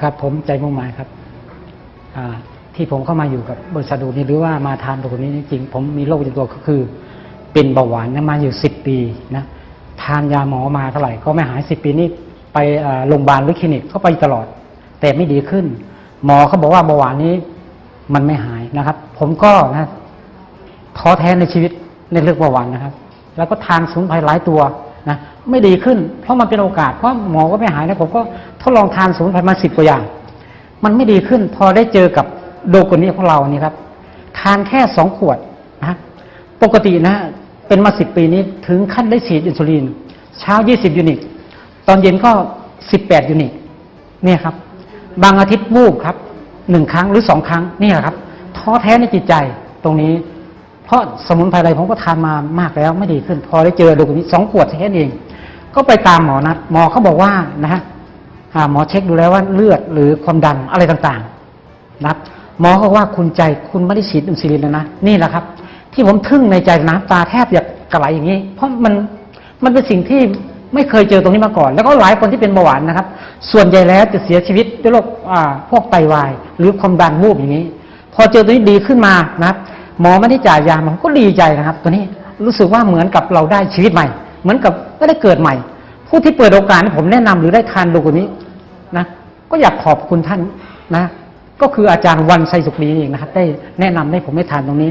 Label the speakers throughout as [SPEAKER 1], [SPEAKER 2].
[SPEAKER 1] ครับผมใจมุ่งหมายครับอ่าที่ผมเข้ามาอยู่กับบริษัทดูนี่หรือว่ามาทานตัวนี้จริงผมมีโรคประจำตัวก็คือ เป็นเบาหวานมาอยู่สิบปีนะทานยาหมอมาเท่าไหร่ก็ไม่หายสิบปีนี่ไปโรงพยาบาลหรือคลินิกก็ไปตลอด แต่ไม่ดีขึ้น หมอเขาบอกว่าเบาหวานนี้มันไม่หายนะครับ ผมก็นะท้อแท้ในชีวิตในเรื่องเบาหวานนะครับ แล้วก็ทานสมุนไพรหลายตัวนะ ไม่ดีขึ้น เพราะมันเป็นโอกาสเพราะหมอก็ไม่หายนะผมก็ทดลองทานสมุนไพรมาสิบกว่าอย่าง มันไม่ดีขึ้น พอได้เจอกับโดกนี้ของเรานี่ครับ ทานแค่สองขวดนะปกตินะ เป็นมาสิบปีนี้ถึงขั้นได้ฉีดอินซูลิน เช้ายี่สิบยูนิต ตอนเย็นก็สิบแปดยูนิตเนี่ยครับ บางอาทิตย์วูบครับหนึ่งครั้งหรือสองครั้งนี่แหละครับท้อแท้ในจิตใจตรงนี้ เพราะสมุนไพรอะไรผมก็ทานมามากแล้วไม่ดีขึ้น พอได้เจอดโกนี้สองขวดแค่นั้นเองก็ไปตามหมอนัดหมอเขาบอกว่านะฮะหมอเช็คดูแล้วว่าเลือดหรือความดันอะไรต่างๆนะครับหมอเขาว่าคุณใจคุณไม่ได้ฉีดอินซูลินแล้วนะนี่แหละครับ ที่ผมทึ่งในใจน้ำตาแทบจะกระไหลอย่างนี้ เพราะมันมันเป็นสิ่งที่ไม่เคยเจอตรงนี้มาก่อน แล้วก็หลายคนที่เป็นเบาหวานนะครับ ส่วนใหญ่แล้วจะเสียชีวิตด้วยโรคอ่าพวกไตวาย หรือความดันวูบอย่างนี้ พอเจอตัวนี้ดีขึ้นมานะครับ หมอไม่ได้จ่ายยาผมก็ดีใจนะครับ ตัวนี้รู้สึกว่าเหมือนกับเราได้ชีวิตใหม่ เหมือนกับก็ได้เกิดใหม่ ผู้ที่เปิดโอกาสให้ผมแนะนำหรือได้ทานดูกว่านี้นะก็อยากขอบคุณท่านนะก็คืออาจารย์วันไซสุกรีเองนะครับได้แนะนำให้ผมได้ทานตรงนี้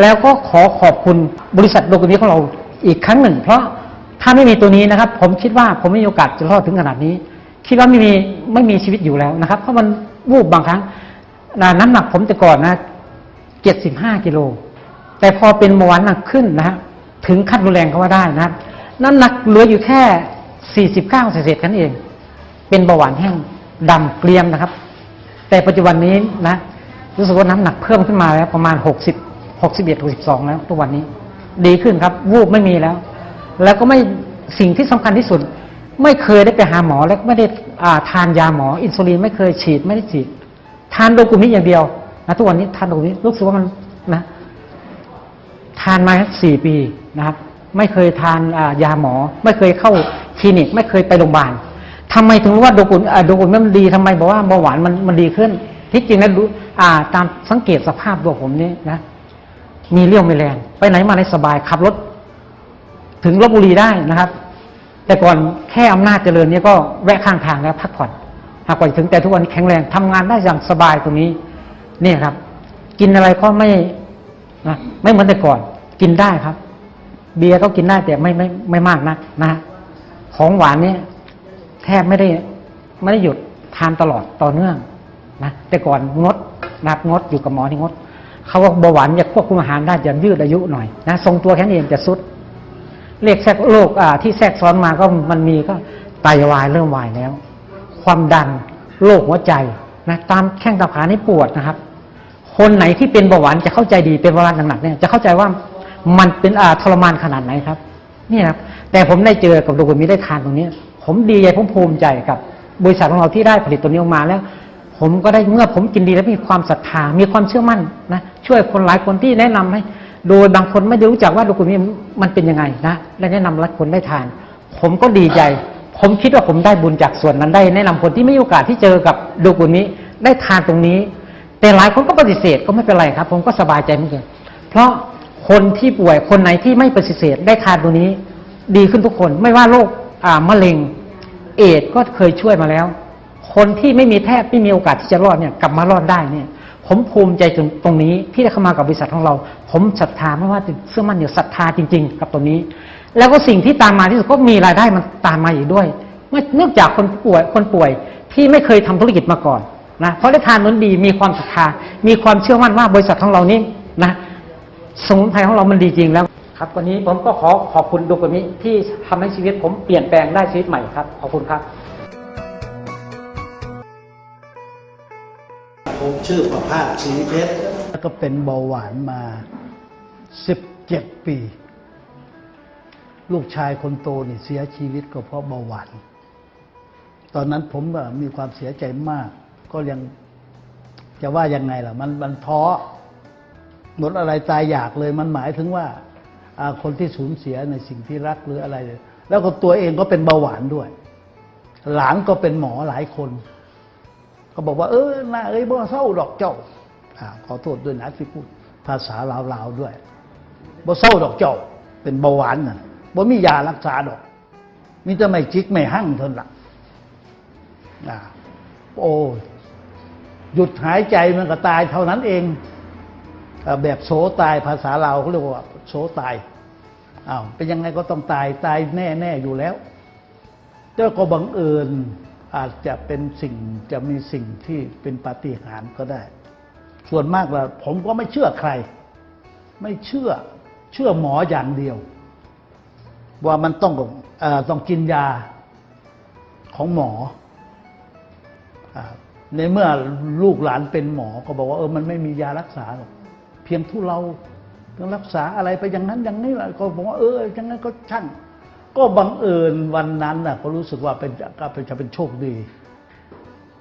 [SPEAKER 1] แล้วก็ขอขอบคุณบริษัทโดกนี้ของเราอีกครั้งหนึ่ง เพราะถ้าไม่มีตัวนี้นะครับ ผมคิดว่าผมไม่มีโอกาสจะรอดถึงขนาดนี้ คิดว่าไม่มีไม่มีชีวิตอยู่แล้วนะครับ เพราะมันวูบบางครั้งนะน้ำหนักผมแต่ก่อนนะ เจ็ดสิบห้ากิโล แต่พอเป็นเบาหวานหนักขึ้นนะฮะถึงขั้นรุนแรงก็ว่าได้นะน้ำหนักเหลืออยู่แค่สี่สิบเก้าเศษกันเอง เป็นเบาหวานแห้งดำเกลียมนะครับ แต่ปัจจุบันนี้นะ รู้สึกว่าน้ำหนักเพิ่มขึ้นมาแล้วประมาณหกสิบหกสิบเอ็ดหกสิบสองแล้วทุกวันนี้ ดีขึ้นครับ วูบไม่มีแล้ว แล้วก็ไม่สิ่งที่สำคัญที่สุด ไม่เคยได้ไปหาหมอและไม่ได้อ่าทานยาหมอ อินซูลินไม่เคยฉีดไม่ได้ฉีด ทานโดกุมิอย่างเดียว นะทุกวันนี้ทานโดกุมิรู้สึกว่ามันนะทานมาสี่ปีนะครับ ไม่เคยทานยาหมอ ไม่เคยเข้าคลินิก ไม่เคยไปโรงพยาบาลทำไมถึงรู้ว่าโดกุนอ่าโดกุนมันดีทำไมบอกว่าเบาหวานมันมันดีขึ้น ที่จริงแล้วดูอ่า ตามสังเกตสภาพตัวผมนี่นะมีเรี่ยวมีแรง ไปไหนมาไหนสบายขับรถ ถึงลบบุรีได้นะครับ แต่ก่อนแค่อำนาจเจริญเนี่ยก็แวะข้างทางแล้วพักผ่อนหากว่าถึงแต่ทุกวันนี้แข็งแรงทำงานได้อย่างสบายตรงนี้ เนี่ยครับ กินอะไรก็ไม่ไม่เหมือนแต่ก่อน กินได้ครับ เบียร์ก็กินได้แต่ไม่ไม่ไม่มากนักนะของหวานเนี่ยแทบไม่ได้ไม่ได้หยุดทานตลอดต่อเนื่องนะแต่ก่อนงดนับงดอยู่กับหมอที่งดเขาว่าเบาหวานจะควบคุมอาหารได้จะยืดอายุหน่อยนะทรงตัวแค่นี้เองจะสุดเรียกแทรกโรคอ่าที่แทรกซ้อนมาก็มันมีก็ไตวายเริ่มวายแล้ว ความดันโรคหัวใจนะตามแข้งตามขานี่ปวดนะครับ คนไหนที่เป็นเบาหวานจะเข้าใจดีเป็นเบาหวานหนักๆเนี่ยจะเข้าใจว่ามันเป็นอาทรมานขนาดไหนครับนี่ครับ แต่ผมได้เจอกับดูกมีได้ทานตรงนี้ ผมดีใจผมภูมิใจกับบริษัทของเราที่ได้ผลิตตัวนี้ออกมาแล้ว ผมก็ได้เมื่อผมกินดีแล้วมีความศรัทธามีความเชื่อมั่นนะช่วยคนหลายคนที่แนะนำให้โดยบางคนไม่รู้จักว่าดูกมีมันเป็นยังไงนะและแนะนำหลายคนได้ทาน ผมก็ดีใจ ผมคิดว่าผมได้บุญจากส่วนนั้นได้ แนะนำคนที่ไม่มีโอกาสที่เจอกับดูกุนี้ได้ทานตรงนี้ แต่หลายคนก็ปฏิเสธก็ไม่เป็นไรครับ ผมก็สบายใจเหมือนกันเพราะคนที่ป่วยคนไหนที่ไม่ปฏิเสธได้ทานตัวนี้ ดีขึ้นทุกคนไม่ว่าโรคอ่ามะเร็ง เอดก็เคยช่วยมาแล้ว คนที่ไม่มีแทบไม่มีโอกาสที่จะรอดเนี่ยกลับมารอดได้เนี่ย ผมภูมิใจตรงตรงนี้ที่ได้เข้ามากับบริษัทของเรา ผมศรัทธาไม่ว่าจะเชื่อมั่นอยู่ศรัทธาจริง ๆ กับตรงนี้ แล้วก็สิ่งที่ตามมาที่สุดก็มีรายได้มันตามมาอีกด้วยเนื่องจากคนป่วยคนป่วยที่ไม่เคยทำธุรกิจมาก่อน นะเพราะได้ทานนั้นดีมีความศรัทธา มีความเชื่อมั่นว่าบริษัทของเรานี้นะสมุนไพรของเรามันดีจริงแล้วครับวันนี้ผมก็ขอขอบคุณดูกนี้ที่ทำให้ชีวิตผมเปลี่ยนแปลงได้ชีวิตใหม่ครับขอบคุณครับ
[SPEAKER 2] ผมชื่อประภาสศรีเพชร
[SPEAKER 3] แล้วก็เป็นเบาหวานมา 17 ปี ลูกชายคนโตนี่เสียชีวิตก็เพราะเบาหวาน ตอนนั้นผมแบบมีความเสียใจมาก ก็ยังจะว่ายังไงล่ะ มันมันท้อหมดอะไรตายอยากเลยมันหมายถึงว่าคนที่สูญเสียในสิ่งที่รักหรืออะไร แล้วก็ตัวเองก็เป็นเบาหวานด้วย หลานก็เป็นหมอหลายคน ก็บอกว่า เออหน้าเอ้ยบ่เศร้าดอกเจ้าอขอโทษด้วยนะที่พูดภาษาลาวๆด้วยบ่เศร้าดอกเจ้า เป็นเบาหวานน่ะบ่มียารักษาดอกมีแต่ไม่จิกไม่หั่งเท่านั้นอ่าโอ้ หยุดหายใจมันก็ตายเท่านั้นเอง แบบโสตายภาษาเราเขาเรียกว่าโสตายอ้าวเป็นยังไงก็ต้องตายตายแน่ๆอยู่แล้วแต่ก็บังเอิญอาจจะเป็นสิ่งจะมีสิ่งที่เป็นปาฏิหาริย์ก็ได้ ส่วนมากแล้วผมก็ไม่เชื่อใคร ไม่เชื่อเชื่อหมออย่างเดียว ว่ามันต้องอต้องกินยาของหมออา ในเมื่อลูกหลานเป็นหมอก็บอกว่าเออมันไม่มียารักษาหรอกเพียงทุเราต้องรักษาอะไรไปอย่างนั้นอย่างนี้แหละก็บอกว่าเอออย่างนั้นก็ช่าง ก็บังเอิญวันนั้นน่ะ ก็รู้สึกว่าเป็นก็เป็นจะเป็นโชคดี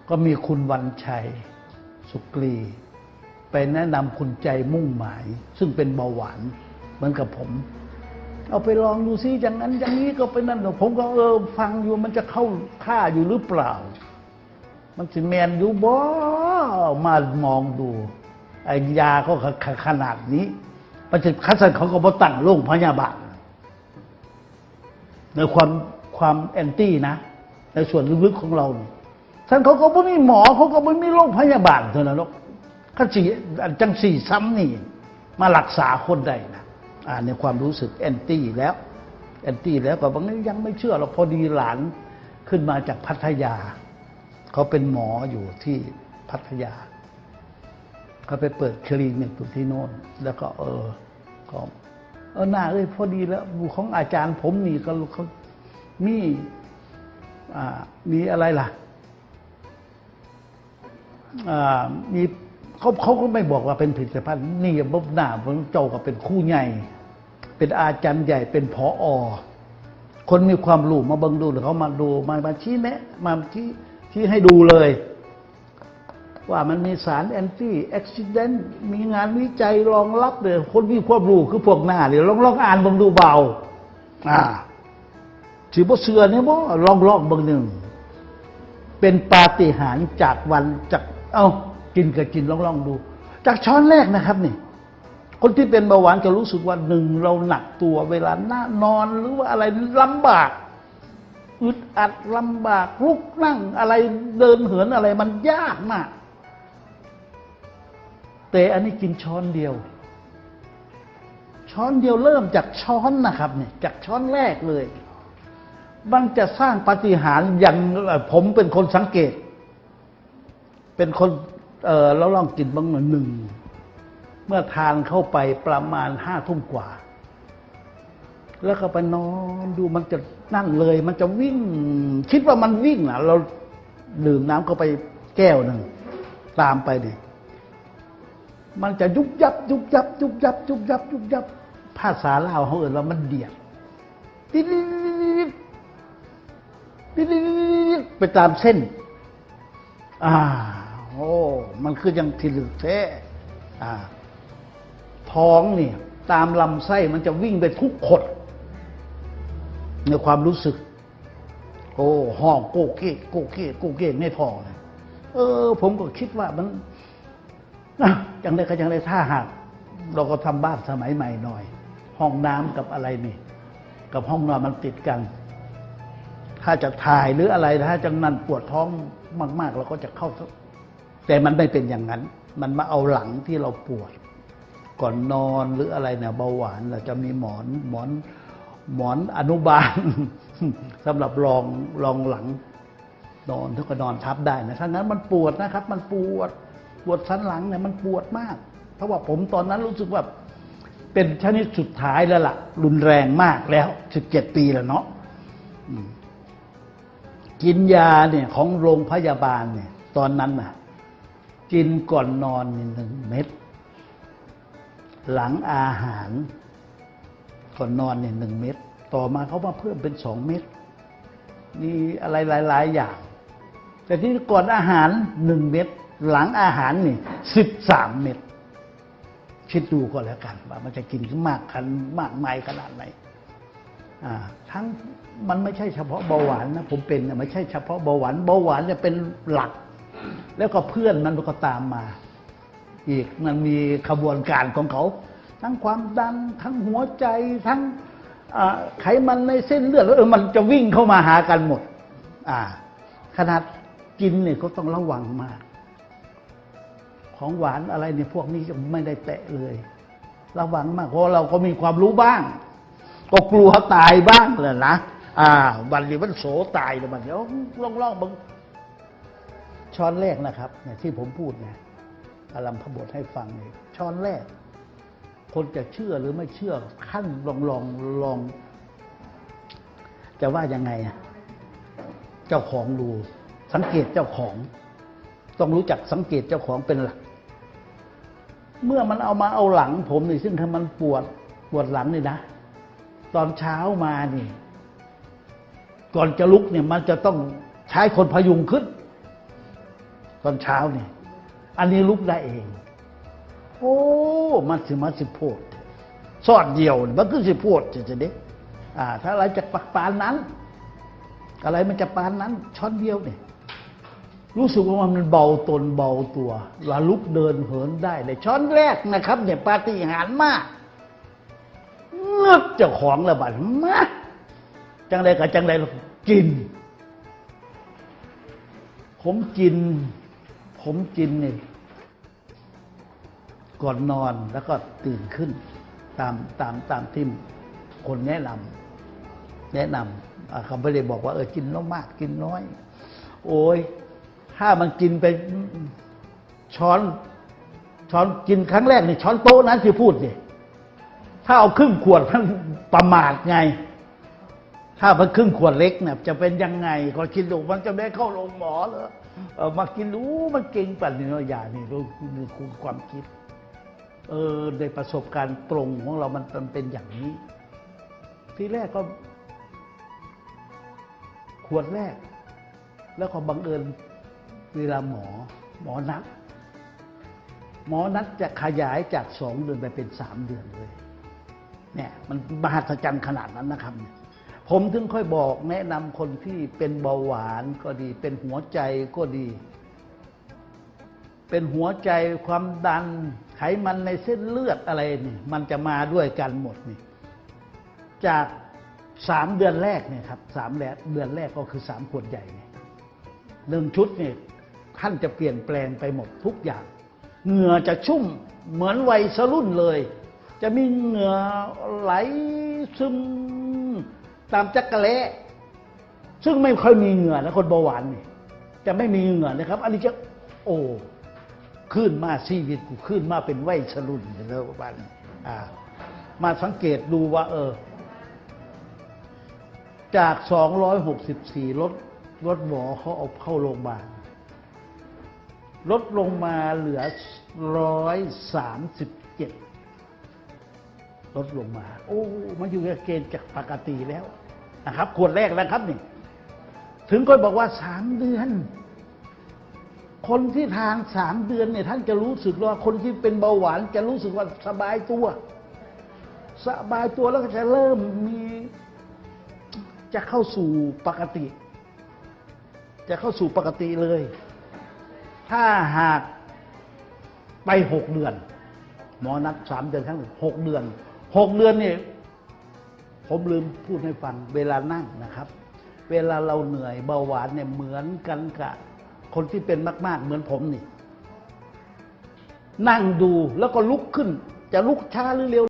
[SPEAKER 3] ก็มีคุณวันชัย สุกรีไปแนะนำคุณใจมุ่งหมาย ซึ่งเป็นเบาหวานเหมือนกับผม เอาไปลองดูซิอย่างนั้นอย่างนี้ก็เป็นนั่นผมก็เออฟังอยู่มันจะเข้าท่าอยู่หรือเปล่า มันสิแมนอยู่บ่มามองดูไอ้ยาก็ขขนาดนี้มันจะคัดสันเขาก็บ่ตั้งโรงพยาบาลในความความแอนตี้นะในส่วนลึกๆของเราเนี่ยท่านเขาก็ไม่มีหมอเขาก็ไม่มีโรงพยาบาลเท่านั้นหรอกเขาสีจังสี่ซ้ำนี่ มารักษาคนได้นะอ่าในความรู้สึกแอนตี้แล้วแอนตี้แล้วก็บางทียังไม่เชื่อเราพอดีหลานขึ้นมาจากพัทยา เขาเป็นหมออยู่ที่พัทยา เขาไปเปิดคลินิกอยู่ที่โน่น แล้วก็เออก็เออหน้าเอ้ยพอดีแล้วของอาจารย์ผมนี่ก็เขามีอ่ามีอะไรล่ะอ่ามีเขาเขาก็ไม่บอกว่าเป็นผลิตภัณฑ์นี่บบหน้าผมเจ้าก็เป็นคู่ใหญ่ เป็นอาจารย์ใหญ่เป็นผออคนมีความรู้มาเบิ่งดูหรือเขามาดูมามาชี้แนะมาชี้ ชี้ให้ดูเลย ว่ามันมีสารแอนตี้แอคซิเดนต์มีงานวิจัยรองรับเลยคนมีความรู้คือพวกหน้าเนี่ยลองลองอ่านบังดูเบา อ่าถือว่าเสือเนี่ยบ่ลองลองบางหนึ่ง เป็นปาฏิหาริย์จากวันจาก เอากินกับกินลองลองดู จากช้อนแรกนะครับนี่คนที่เป็นเบาหวานจะรู้สึกว่าหนึ่งเราหนักตัวเวลาหน้านอนหรือว่าอะไรลำบาก อึดอัดลำบากลุกนั่งอะไรเดินเหินอะไรมันยากมากแต่อันนี้กินช้อนเดียว ช้อนเดียวเริ่มจากช้อนนะครับเนี่ยจากช้อนแรกเลยมันจะสร้างปฏิหารย์อย่างผมเป็นคนสังเกต เป็นคนเออเราลองกินบ้างหนึ่ง เมื่อทานเข้าไปประมาณห้าทุ่มกว่า แล้วก็ไปนอนดูมันจะนั่นเลย มันจะวิ่ง คิดว่ามันวิ่งนะเราดื่มน้ำเข้าไปแก้วหนึ่งตามไปดิมันจะยุบยับ ยุบยับ ยุบยับ ยุบยับ ยุบยับ ภาษาลาวเขาเอ่ยว่ามันเดียดดิดดิดดิดดิดิดิไปตามเส้น อ่า โอ้ มันคือยังทิลึกแท้อ่า ท้องเนี่ย ตามลำไส้มันจะวิ่งไปทุกขด ในความรู้สึก โอ้ห้องโกเก้โกเก้โกเก้ในท้องเลยเออ ผมก็คิดว่ามันนะจังได้ก็จังได้ถ้าหาก เราก็ทำบ้านสมัยใหม่หน่อย ห้องน้ำกับอะไรนี่ กับห้องนอนมันติดกัน ถ้าจะถ่ายหรืออะไรถ้าจังนั้นปวดท้องมาก ๆ เราก็จะเข้า แต่มันไม่เป็นอย่างนั้น มันมาเอาหลังที่เราปวด ก่อนนอนหรืออะไรเนี่ยเบาหวานเราจะมีหมอนหมอน หมอนอนุบาลสำหรับรองรองหลังนอนถ้าก็นอนทับได้นะถ้างั้นมันปวดนะครับ มันปวดปวดสันหลังเนี่ยมันปวดมาก เพราะว่าผมตอนนั้นรู้สึกว่าเป็นชนิดสุดท้ายแล้วล่ะ รุนแรงมากแล้วสิบเจ็ดปีแล้วเนาะกินยาเนี่ยของโรงพยาบาลเนี่ย ตอนนั้นน่ะ กินก่อนนอนหนึ่งเม็ดหลังอาหาร ก่อนนอนเนี่ยหนึ่งเม็ดต่อมาเขามาเพิ่มเป็นสองเม็ดมีอะไรหลาย ๆ อย่าง แต่ที่ก่อนอาหารหนึ่งเม็ดหลังอาหารนี่สิบสามเม็ดคิดดูก็แล้วกัน ว่ามันจะกินมากขันมากมายขนาดไหนอ่าทั้งมันไม่ใช่เฉพาะเบาหวานนะผมเป็นไม่ใช่เฉพาะเบาหวานเบาหวานเนี่ยเป็นหลัก แล้วก็เพื่อนมันก็ตามมา อีกมันมีขบวนการของเขา ทั้งความดันทั้งหัวใจทั้งไขมันในเส้นเลือดแล้วเออมันจะวิ่งเข้ามาหากันหมด อ่า ขนาดกินเนี่ยก็ต้องระวังมาก ของหวานอะไรเนี่ยพวกนี้จะไม่ได้แตะเลย ระวังมากเพราะเราก็มีความรู้บ้าง ก็กลัวตายบ้างเลยนะอ่าวันนี้มันโสตายเลยมันเดี๋ยวลองลองๆมึงช้อนแรกนะครับเนี่ยที่ผมพูดเนี่ยอารัมพบทให้ฟังเนี่ยช้อนแรก คนจะเชื่อหรือไม่เชื่อขั้นลองลองลอง จะว่ายังไงอะเจ้าของดู สังเกตเจ้าของ ต้องรู้จักสังเกตเจ้าของเป็นหลัก เมื่อมันเอามาเอาหลัง ผมนี่ซึ่งถ้ามันปวดปวดหลังนี่นะตอนเช้ามานี่ ก่อนจะลุกเนี่ย มันจะต้องใช้คนพยุงขึ้น ตอนเช้าเนี่ย อันนี้ลุกได้เอง โอ้มันสิมาสิโพดสอดเดียวนี่มันคือสิโพดจะจะเด็กอ่าถ้าอะไรจะปักปานนั้น อะไรมันจะปานนั้นช้อนเดียวเนี่ยรู้สึกว่ามันเบาตนเบาตัวลาลุกเดินเหินได้เลยช้อนแรกนะครับ เนี่ยปาฏิหาริย์มากเงือบเจ้าของระบาดมาจังไรกับจังไรกิน ผมกิน ผมกินเนี่ย ก่อนนอนแล้วก็ตื่นขึ้น ตามตามตามที่คนแนะนำแนะนำเขาไม่ได้บอกว่าเออกินน้อยมากกินน้อย โอ้ยถ้ามันกินไปช้อนช้อนกินครั้งแรกนี่ช้อนโต๊ะนั้นที่พูดนี่ถ้าเอาครึ่งขวดมันประมาทไง ถ้ามันครึ่งขวดเล็กเนี่ยจะเป็นยังไงก็กินดูมันจะได้เข้าโรงหมอเหรอเออมากินรู้มันเก่งปั่นนี่เนาะอย่านี่รู้นี่คือความคิด เออในประสบการณ์ตรงของเรามันมันเป็นอย่างนี้ ทีแรกก็ ขวดแรก แล้วก็บังเอิญเวลาหมอ หมอนัด หมอนัดจะขยายจากสองเดือนไปเป็นสามเดือนเลย เนี่ย มันมหัศจรรย์ขนาดนั้นนะครับเนี่ยผมถึงค่อยบอกแนะนำคนที่เป็นเบาหวานก็ดี เป็นหัวใจก็ดี เป็นหัวใจความดัน ไขมันในเส้นเลือดอะไรนี่มันจะมาด้วยกันหมดนี่จากสามเดือนแรกเนี่ยครับสามแรกเดือนแรกก็คือสามขวดใหญ่เนี่ยหนึ่งชุดเนี่ยท่านจะเปลี่ยนแปลงไปหมดทุกอย่าง เหงื่อจะชุ่มเหมือนวัยสรุ่นเลย จะมีเหงื่อไหลซึมตามจักระเละซึ่งไม่ค่อยมีเหงื่อนะคนเบาหวานนี่จะไม่มีเหงื่อนะครับ อันนี้จะโอ้ ขึ้นมาชีวิตกูขึ้นมาเป็นวัยสรุ่นแล้วบ้านอ่า มาสังเกตดูว่า เออ จาก 264 รถรถหมอเขาเอาเข้าโรงพยาบาลลดลงมาเหลือ 137 ลดลงมา โอ้ มันอยู่ในเกณฑ์จากปกติแล้วนะครับ ขวดแรกแล้วครับนี่ ถึงก็บอกว่าสามเดือน คนที่ทานสามเดือนเนี่ยท่านจะรู้สึกว่าคนที่เป็นเบาหวานจะรู้สึกว่าสบายตัว สบายตัวแล้วก็จะเริ่มมีจะเข้าสู่ปกติ จะเข้าสู่ปกติเลย ถ้าหากไปหกเดือน หมอนัดสามเดือนครั้งหนึ่งหกเดือนหกเดือนเนี่ยผมลืมพูดให้ฟัง เวลานั่งนะครับ เวลาเราเหนื่อยเบาหวานเนี่ยเหมือนกันกับ คนที่เป็นมาก ๆ เหมือนผมนี่ นั่งดูแล้วก็ลุกขึ้น จะลุกช้าหรือเร็ว